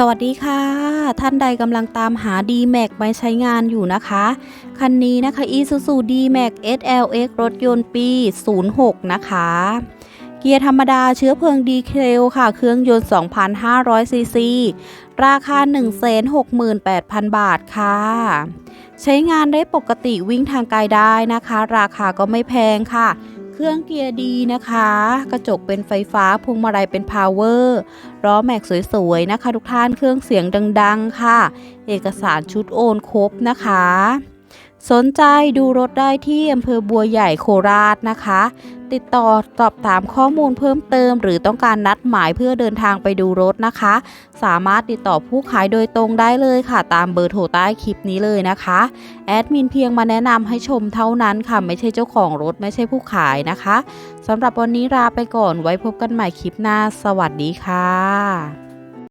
สวัสดีค่ะ ท่านใดกำลังตามหา D-Max ไปใช้งานอยู่นะคะ คันนี้นะคะ Isuzu D-Max SLX รถยนต์ปี 06 นะคะ เกียร์ธรรมดาเชื้อเพลิงดีเซลค่ะ เครื่องยนต์ 2,500 ซีซี ราคา 168,000 บาทค่ะ ใช้งานได้ปกติวิ่งทางไกลได้นะคะ ราคาก็ไม่แพงค่ะ เครื่องเกียร์ดีนะคะ กระจกเป็นไฟฟ้าพวงมาลัยเป็นพาวเวอร์ล้อแม็กสวยๆนะคะ ทุกท่านเครื่องเสียงดัง ๆ ค่ะ เอกสารชุดโอนครบนะคะ สนใจดูรถได้ที่อำเภอบัวใหญ่โคราชนะคะ ติดต่อสอบถามข้อมูลเพิ่มเติม หรือต้องการนัดหมายเพื่อเดินทางไปดูรถนะคะ สามารถติดต่อผู้ขายโดยตรงได้เลยค่ะ ตามเบอร์โทรใต้คลิปนี้เลยนะคะแอดมินเพียงมาแนะนำให้ชมเท่านั้นค่ะ ไม่ใช่เจ้าของรถไม่ใช่ผู้ขายนะคะสำหรับวันนี้ลาไปก่อนไว้พบกันใหม่คลิปหน้า สวัสดีค่ะ